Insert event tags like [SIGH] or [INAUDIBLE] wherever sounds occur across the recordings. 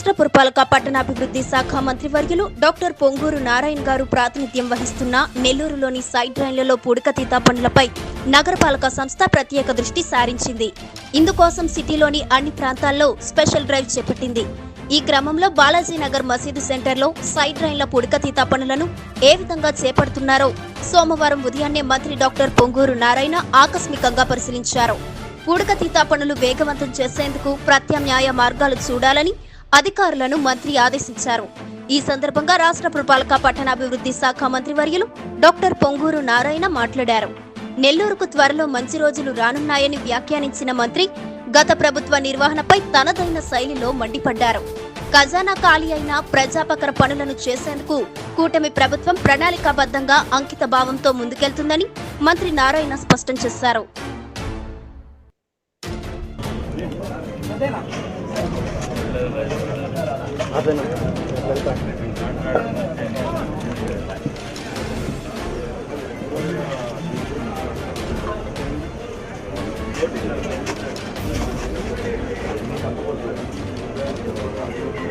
రాష్ట్ర పురపాలక పట్టణాభివృద్ధి శాఖ మంత్రివర్యులు డాక్టర్ పొంగూరు నారాయణ గారు ప్రాతినిధ్యం వహిస్తున్న నెల్లూరులోని సైడ్ డ్రైన్లలో పూడికతీత పనులపై నగరపాలక సంస్థ ప్రత్యేక దృష్టి సారించింది. ఇందుకోసం సిటీలోని అన్ని ప్రాంతాల్లో స్పెషల్ డ్రైవ్ చేపట్టింది. ఈ క్రమంలో బాలాజీనగర్ మసీదు సెంటర్లో సైడ్ డ్రైన్ల పూడికతీత పనులను ఏ విధంగా చేపడుతున్నారో సోమవారం ఉదయాన్నే మంత్రి డాక్టర్ పొంగూరు నారాయణ ఆకస్మికంగా పరిశీలించారు. పుడకతీత పనులు వేగవంతం చేసేందుకు ప్రత్యామ్నాయ మార్గాలు చూడాలని అధికారులను మంత్రి ఆదేశించారు. ఈ సందర్భంగా రాష్ట్ర పురపాలక పట్టణాభివృద్ధి శాఖ మంత్రివర్యులు డాక్టర్ పొంగూరు నారాయణ మాట్లాడారు. నెల్లూరుకు త్వరలో మంచి రోజులు రానున్నాయని వ్యాఖ్యానించిన మంత్రి గత ప్రభుత్వ నిర్వహణపై తనదైన శైలిలో మండిపడ్డారు. ఖజానా ఖాళీ అయిన ప్రజాపకర పనులను చేసేందుకు కూటమి ప్రభుత్వం ప్రణాళికాబద్ధంగా అంకిత భావంతో ముందుకెళ్తుందని మంత్రి నారాయణ స్పష్టం చేశారు.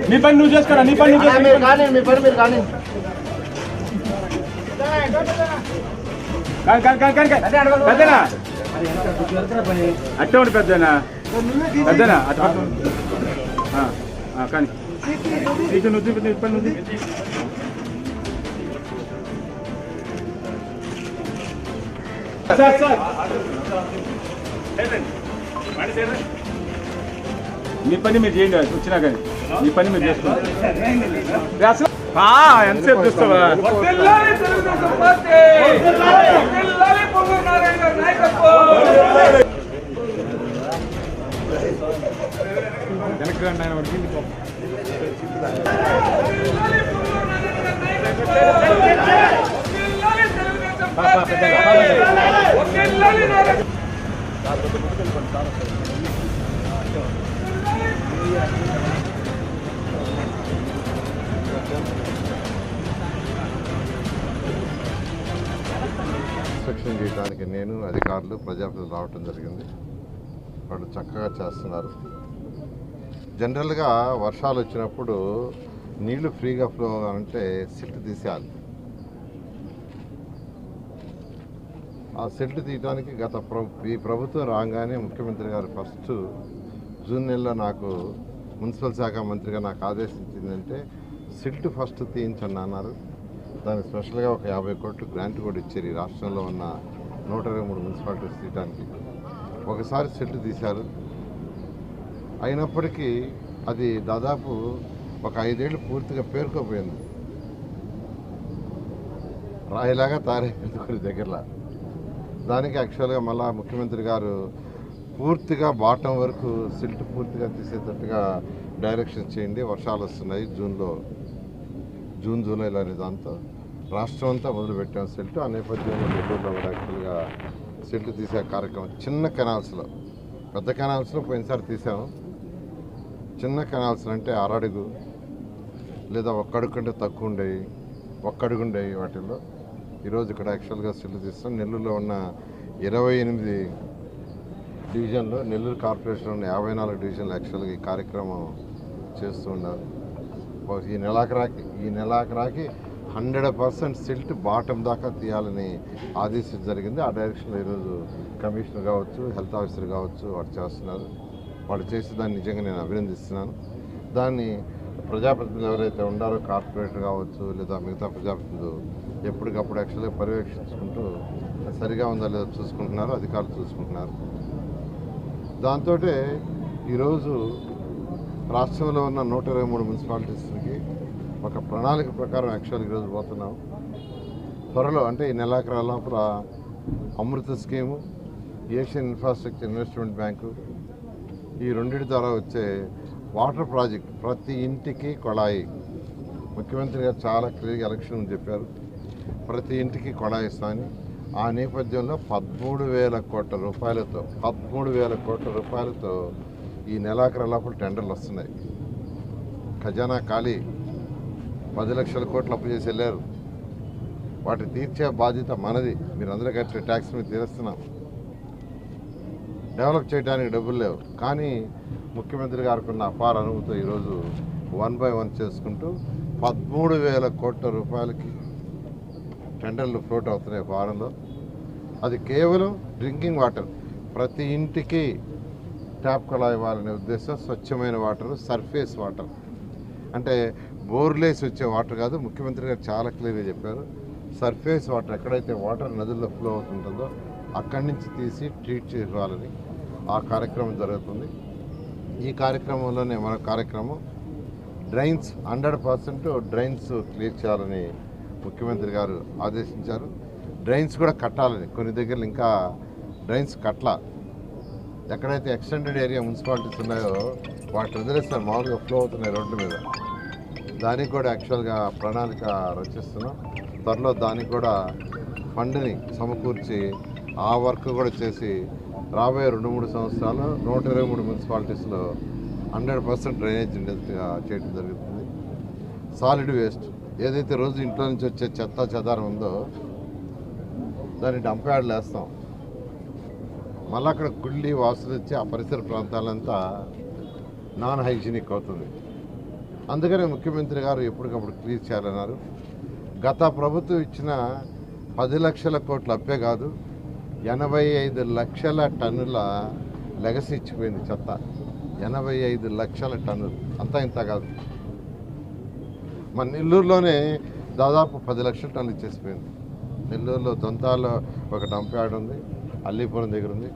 నీ పని నువ్వు చేసుకోరా నీ పని మీరు కానీ మీ పని మీరు కానీ పెద్దనా? అట్టే ఉండి పెద్దనా? పెద్దనా కానీ. నీకు నువ్వు చూపి నీ పని నువ్వు చూపి. Sir sir. మీ పని మీరు చేయండి వచ్చినా కానీ. మీ పని మీరు ఆ, ఎంతసేపు చూస్తావా? తెలుగుదేశం పార్టీ! పార్టీ! ఆయన నారాయణ ఇన్స్పెక్షన్ చేయడానికి నేను అధికారులు ప్రజాప్రతినిధులు రావటం జరిగింది వాళ్ళు చక్కగా చేస్తున్నారు జనరల్గా వర్షాలు వచ్చినప్పుడు నీళ్ళు ఫ్రీగా ఫ్లో అవ్వాలంటే సిల్ట్ తీసేయాలి. ఆ సిల్ట్ తీయడానికి గత ఈ ప్రభుత్వం రాగానే ముఖ్యమంత్రి గారు ఫస్ట్ జూన్ నెలలో నాకు మున్సిపల్ శాఖ మంత్రిగా నాకు ఆదేశించిందంటే సిల్ట్ ఫస్ట్ తీయించండి అన్నారు. దానికి స్పెషల్గా ఒక యాభై కోట్లు గ్రాంట్ కూడా ఇచ్చారు ఈ రాష్ట్రంలో ఉన్న నూట ఇరవై మూడు మున్సిపాలిటీస్ తీయడానికి ఒకసారి సిల్ట్ తీశారు. అయినప్పటికీ అది దాదాపు ఒక ఐదేళ్ళు పూర్తిగా పేరుకోపోయింది. రాయిలాగా తయారైపోయింది కొన్ని [LAUGHS] దగ్గరలో. దానికి యాక్చువల్గా మళ్ళా ముఖ్యమంత్రి గారు పూర్తిగా బాటం వరకు సిల్ట్ పూర్తిగా తీసేటట్టుగా డైరెక్షన్ చేయండి. వర్షాలు వస్తున్నాయి జూన్లో. జూన్ జూలైలో అనే దాంతో. రాష్ట్రం అంతా మొదలుపెట్టాం సిల్ట్. ఆ నేపథ్యంలో నెల్లూరులో కూడా యాక్చువల్గా సిల్ట్ తీసే కార్యక్రమం చిన్న కెనాల్స్లో పెద్ద కెనాల్స్లో పోయినసారి తీసాము. చిన్న కెనాల్స్ అంటే అరడుగు లేదా ఒక్కడుగు కంటే తక్కువ ఉండేవి. ఒక్కడుగు ఉండేవి వాటిల్లో. ఈరోజు ఇక్కడ యాక్చువల్గా సిల్లు తీస్తాం. నెల్లూరులో ఉన్న ఇరవై ఎనిమిది డివిజన్లో నెల్లూరు కార్పొరేషన్లో ఉన్న యాభై నాలుగు డివిజన్లు యాక్చువల్గా ఈ కార్యక్రమం చేస్తూ ఉన్నారు. ఈ నెలాఖరాకి ఈ నెలాఖరాకి హండ్రెడ్ పర్సెంట్ సిల్ట్ బాటం దాకా తీయాలని ఆదేశించడం జరిగింది. ఆ డైరెక్షన్లో ఈరోజు కమిషనర్ కావచ్చు హెల్త్ ఆఫీసర్ కావచ్చు వాడు చేస్తున్నారు. వాళ్ళు చేసి దాన్ని నిజంగా నేను అభినందిస్తున్నాను. దాన్ని ప్రజాప్రతినిధులు ఎవరైతే ఉండారో కార్పొరేటర్ కావచ్చు లేదా మిగతా ప్రజాప్రతినిధులు ఎప్పటికప్పుడు యాక్చువల్గా పర్యవేక్షించుకుంటూ సరిగా ఉందా లేదా చూసుకుంటున్నారు అధికారులు చూసుకుంటున్నారు. దాంతో ఈరోజు రాష్ట్రంలో ఉన్న నూట ఇరవై మూడు మున్సిపాలిటీస్కి ఒక ప్రణాళిక ప్రకారం యాక్చువల్గా ఈరోజు పోతున్నాం. త్వరలో అంటే ఈ నెలాఖరాల లోపల Amrut scheme Asian infrastructure investment bank ఈ రెండింటి ద్వారా వచ్చే వాటర్ ప్రాజెక్ట్ ప్రతి ఇంటికి కొళాయి. ముఖ్యమంత్రి గారు చాలా క్లియర్గా ఎలక్షన్ చెప్పారు. ప్రతి ఇంటికి కొళాయి స్థాని ఆ నేపథ్యంలో పదమూడు వేల కోట్ల రూపాయలతో పదమూడు వేల కోట్ల రూపాయలతో ఈ నెలాఖరు లోపల టెండర్లు వస్తున్నాయి. ఖజానా ఖాళీ. పది లక్షల కోట్లు అప్పు చేసి వెళ్ళారు. వాటి తీర్చే బాధ్యత మనది. మీరు అందరూ కట్టే ట్యాక్స్ మీద తీరుస్తున్నాం. డెవలప్ చేయడానికి డబ్బులు లేవు. కానీ ముఖ్యమంత్రి గారికి ఉన్న అపార అనుభూతితో ఈరోజు వన్ బై వన్ చేసుకుంటూ పదమూడు వేల కోట్ల రూపాయలకి టెండర్లు ఫ్లోట్ అవుతున్నాయి వారంలో అది కేవలం డ్రింకింగ్ వాటర్. ప్రతి ఇంటికి ట్యాప్ కళా ఇవ్వాలనే ఉద్దేశం స్వచ్ఛమైన వాటర్ సర్ఫేస్ వాటర్. అంటే బోర్లేసి వచ్చే వాటర్ కాదు ముఖ్యమంత్రి గారు చాలా క్లియర్గా చెప్పారు. సర్ఫేస్ వాటర్ ఎక్కడైతే వాటర్ నదుల్లో ఫ్లో అవుతుంటుందో అక్కడి నుంచి తీసి ట్రీట్ చేయాలని ఆ కార్యక్రమం జరుగుతుంది. ఈ కార్యక్రమంలోనే మన కార్యక్రమం drains hundred percent drains clear చేయాలని ముఖ్యమంత్రి గారు ఆదేశించారు. డ్రైన్స్ కూడా కట్టాలని కొన్ని దగ్గరలు ఇంకా డ్రైన్స్ కట్ల ఎక్కడైతే ఎక్స్టెండెడ్ ఏరియా మున్సిపాలిటీస్ ఉన్నాయో వాటి వదిలేస్తారు. మామూలుగా ఫ్లో అవుతున్నాయి రోడ్ల మీద. దానికి కూడా యాక్చువల్గా ప్రణాళిక రచిస్తున్నాం. త్వరలో దానికి కూడా ఫండ్ని సమకూర్చి ఆ వర్క్ కూడా చేసి రాబోయే రెండు మూడు సంవత్సరాలు నూట ఇరవై మూడు మున్సిపాలిటీస్లో హండ్రెడ్ పర్సెంట్ డ్రైనేజ్ ఉండేట్టుగా చేయడం జరుగుతుంది. Solid waste. ఏదైతే రోజు ఇంట్లో నుంచి వచ్చే చెత్త చెదారం ఉందో దాన్ని డంప్ యార్డ్లు వేస్తాం. మళ్ళీ అక్కడ కుళ్ళి వాసన వచ్చి ఆ పరిసర ప్రాంతాలంతా నాన్ హైజీనిక్ అవుతుంది. అందుకనే ముఖ్యమంత్రి గారు ఎప్పటికప్పుడు క్లియర్ చేయాలన్నారు. గత ప్రభుత్వం ఇచ్చిన పది లక్షల కోట్లు అప్పే కాదు ఎనభై ఐదు లక్షల టన్నుల లెగసి ఇచ్చిపోయింది చెత్త. ఎనభై ఐదు లక్షల టన్నులు. అంతా ఇంత కాదు. మన నెల్లూరులోనే దాదాపు పది లక్షల టన్నులు ఇచ్చేసిపోయింది. నెల్లూరులో దొంతాల్లో ఒక డంప్ యార్డ్ ఉంది అల్లీపురం దగ్గర ఉంది.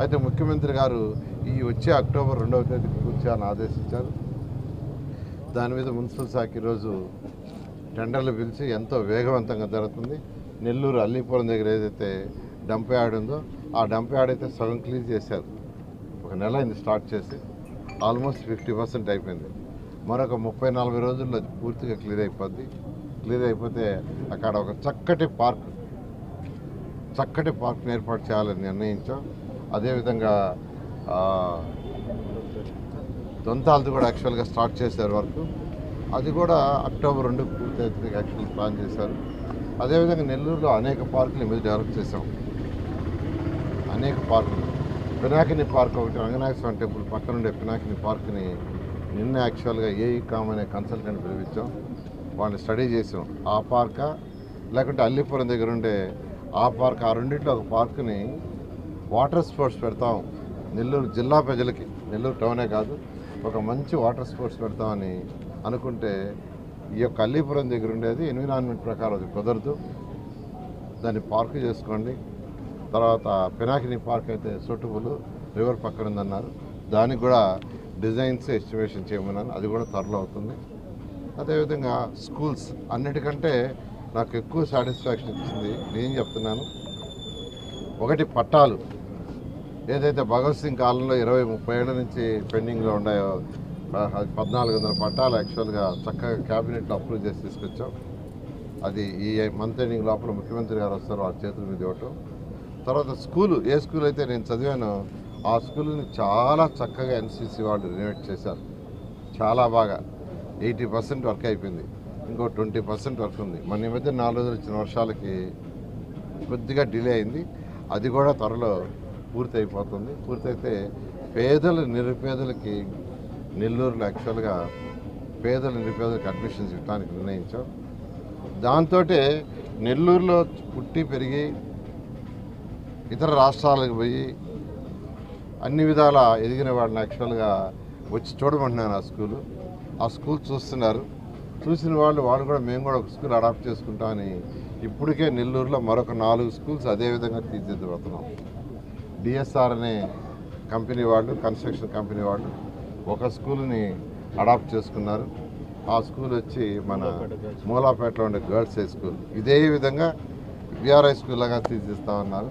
అయితే ముఖ్యమంత్రి గారు ఈ వచ్చే అక్టోబర్ రెండవ తేదీ పూర్తి ఆదేశించారు. దాని మీద మున్సిపల్ శాఖ ఈరోజు టెండర్లు పిలిచి ఎంతో వేగవంతంగా జరుగుతుంది. నెల్లూరు అల్లీపురం దగ్గర ఏదైతే డంప్ యార్డ్ ఉందో ఆ డంప్ యార్డ్ అయితే సగం క్లీన్ చేశారు. ఒక నెల అయింది స్టార్ట్ చేసి. ఆల్మోస్ట్ ఫిఫ్టీ పర్సెంట్ అయిపోయింది. మరొక ముప్పై నలభై రోజుల్లో అది పూర్తిగా క్లియర్ అయిపోద్ది. క్లియర్ అయిపోతే అక్కడ ఒక చక్కటి పార్క్ చక్కటి పార్క్ని ఏర్పాటు చేయాలని నిర్ణయించాం. అదేవిధంగా దొంతాలది కూడా యాక్చువల్గా స్టార్ట్ చేశారు వరకు. అది కూడా అక్టోబర్ రెండు పూర్తి యాక్చువల్ ప్లాన్ చేశారు. అదేవిధంగా నెల్లూరులో అనేక పార్కులు మీద డెవలప్ చేసాం అనేక పార్కులు. పినాకిని పార్క్ ఒకటి రంగనాథ స్వామి టెంపుల్ పక్కన ఉండే పినాకిని పార్క్ని నిన్న యాక్చువల్గా ఏఈకామ్ అనే కన్సల్టెంట్ పిలిపించాం. వాళ్ళని స్టడీ చేసాం. ఆ పార్కా లేకుంటే అల్లిపురం దగ్గర ఉండే ఆ పార్క్ ఆ రెండింటిలో ఒక పార్క్ని వాటర్ స్పోర్ట్స్ పెడతాం. నెల్లూరు జిల్లా ప్రజలకి. నెల్లూరు టౌనే కాదు. ఒక మంచి వాటర్ స్పోర్ట్స్ పెడతామని అనుకుంటే ఈ యొక్క అల్లీపురం దగ్గర ఉండేది ఎన్విరాన్మెంట్ ప్రకారం అది కుదరదు. దాన్ని పార్క్ చేసుకోండి. తర్వాత పినాకిని పార్క్ అయితే సూటబుల్ రివర్ పక్కన ఉందన్నారు దానికి కూడా డిజైన్స్ ఎస్టిమేషన్ చేయమన్నాను. అది కూడా త్వరలో అవుతుంది. అదేవిధంగా స్కూల్స్ అన్నిటికంటే నాకు ఎక్కువ సాటిస్ఫాక్షన్ ఇచ్చింది నేను చెప్తున్నాను. ఒకటి పట్టాలు. ఏదైతే భగత్ సింగ్ కాలంలో ఇరవై ముప్పై ఏళ్ళ నుంచి పెండింగ్లో ఉన్నాయో అది పద్నాలుగు వందల పట్టాలు యాక్చువల్గా చక్కగా క్యాబినెట్లో అప్రూవ్ చేసి తీసుకొచ్చాం. అది ఈ మంత్ ఎండింగ్ లోపల ముఖ్యమంత్రి గారు వస్తారు వాళ్ళ చేతుల మీద ఇవ్వటం. తర్వాత స్కూలు ఏ స్కూల్ అయితే నేను చదివానో ఆ స్కూల్ని చాలా చక్కగా ఎన్సీసీ వాళ్ళు రినోవేట్ చేశారు. చాలా బాగా. ఎయిటీ పర్సెంట్ వర్క్ అయిపోయింది. ఇంకో ట్వంటీ పర్సెంట్ వర్క్ ఉంది. మన ఈ మధ్య నాలుగు రోజులు ఇచ్చిన వర్షాలకి కొద్దిగా డిలే అయింది. అది కూడా త్వరలో పూర్తి అయిపోతుంది పూర్తయితే పేదలు నిరుపేదలకి నెల్లూరులో యాక్చువల్గా పేదల నిరుపేదలకు అడ్మిషన్స్ ఇవ్వడానికి నిర్ణయించాం. దాంతో నెల్లూరులో పుట్టి పెరిగి ఇతర రాష్ట్రాలకు పోయి అన్ని విధాల ఎదిగిన వాళ్ళని యాక్చువల్గా వచ్చి చూడమంటున్నాను ఆ స్కూలు ఆ స్కూల్ చూస్తున్నారు. చూసిన వాళ్ళు వాళ్ళు కూడా మేము కూడా ఒక స్కూల్ అడాప్ట్ చేసుకుంటామని ఇప్పటికే నెల్లూరులో మరొక నాలుగు స్కూల్స్ అదే విధంగా తీర్చిదిద్దుతున్నాం. డిఎస్ఆర్ అనే కంపెనీ వాళ్ళు కన్స్ట్రక్షన్ కంపెనీ వాళ్ళు ఒక స్కూల్ని అడాప్ట్ చేసుకున్నారు. ఆ స్కూల్ వచ్చి మన మూలాపేటలో ఉండే గర్ల్స్ హై స్కూల్ ఇదే విధంగా విఆర్ఐ స్కూల్ లాగా తీర్చిస్తామన్నారు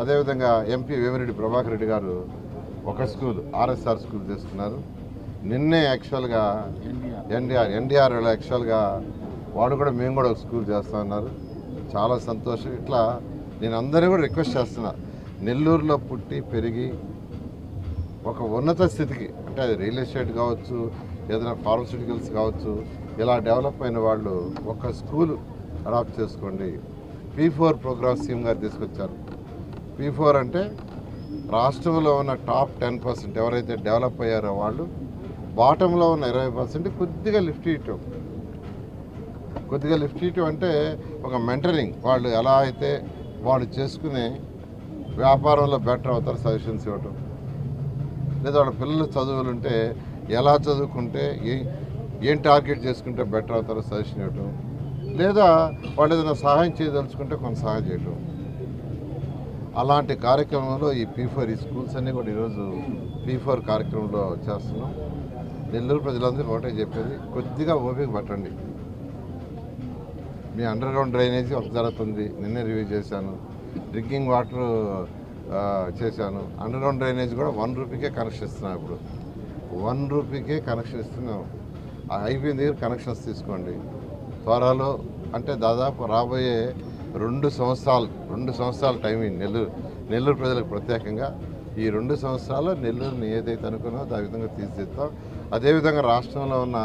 అదేవిధంగా ఎంపీ వేమిరెడ్డి ప్రభాకర్ రెడ్డి గారు ఒక స్కూల్ ఆర్ఎస్ఆర్ స్కూల్ తీసుకున్నారు. నిన్నే యాక్చువల్గా ఎన్డీఆర్ ఎన్డీఆర్ యాక్చువల్గా వాడు కూడా మేము కూడా ఒక స్కూల్ చేస్తా ఉన్నారు. చాలా సంతోషం. ఇట్లా నేను అందరూ కూడా రిక్వెస్ట్ చేస్తున్నా. నెల్లూరులో పుట్టి పెరిగి ఒక ఉన్నత స్థితికి అంటే అది రియల్ ఎస్టేట్ కావచ్చు ఏదైనా ఫార్మస్యూటికల్స్ కావచ్చు ఇలా డెవలప్ అయిన వాళ్ళు ఒక స్కూల్ అడాప్ట్ చేసుకోండి. పీ ఫోర్ ప్రోగ్రామ్ సీఎం గారు తీసుకొచ్చారు. పీ ఫోర్ అంటే రాష్ట్రంలో ఉన్న టాప్ టెన్ పర్సెంట్ ఎవరైతే డెవలప్ అయ్యారో వాళ్ళు బాటంలో ఉన్న ఇరవై పర్సెంట్ కొద్దిగా లిఫ్ట్ ఇవ్వటం కొద్దిగా లిఫ్ట్ ఇవ్వటం అంటే ఒక మెంటరింగ్ వాళ్ళు ఎలా అయితే వాళ్ళు చేసుకునే వ్యాపారంలో బెటర్ అవుతారు సజెషన్స్ ఇవ్వటం. లేదా వాళ్ళ పిల్లలు చదువులు ఉంటే ఎలా చదువుకుంటే ఏ ఏం టార్గెట్ చేసుకుంటే బెటర్ అవుతారో సజెషన్ ఇవ్వటం. లేదా వాళ్ళు ఏదైనా సహాయం చేయదలుచుకుంటే కొంత సహాయం చేయటం. అలాంటి కార్యక్రమంలో ఈ పీ ఫోర్ ఈ స్కూల్స్ అన్నీ కూడా ఈరోజు పీ ఫోర్ కార్యక్రమంలో చేస్తున్నాం. నెల్లూరు ప్రజలందరికీ ఒకటే చెప్పేది కొద్దిగా ఓపిక పట్టండి. మీ అండర్ గ్రౌండ్ డ్రైనేజీ ఒక జరుగుతుంది నిన్నే రివ్యూ చేశాను. డ్రింకింగ్ వాటర్ చేశాను. అండర్ గ్రౌండ్ డ్రైనేజ్ కూడా వన్ రూపీకే కనెక్షన్ ఇస్తున్నాం ఇప్పుడు. వన్ రూపీకే కనెక్షన్ ఇస్తున్నాం. అయిపోయిన దగ్గర కనెక్షన్స్ తీసుకోండి. త్వరలో అంటే దాదాపు రాబోయే రెండు సంవత్సరాలు రెండు సంవత్సరాల టైమింగ్ నెల్లూరు నెల్లూరు ప్రజలకు ప్రత్యేకంగా. ఈ రెండు సంవత్సరాలు నెల్లూరుని ఏదైతే అనుకున్నా ఆ విధంగా తీర్చిదిద్దాం. అదేవిధంగా రాష్ట్రంలో ఉన్న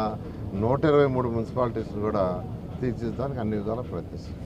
నూట ఇరవై మూడు మున్సిపాలిటీస్ కూడా తీర్చిదిద్దడానికి అన్ని విధాలు ప్రయత్నిస్తాం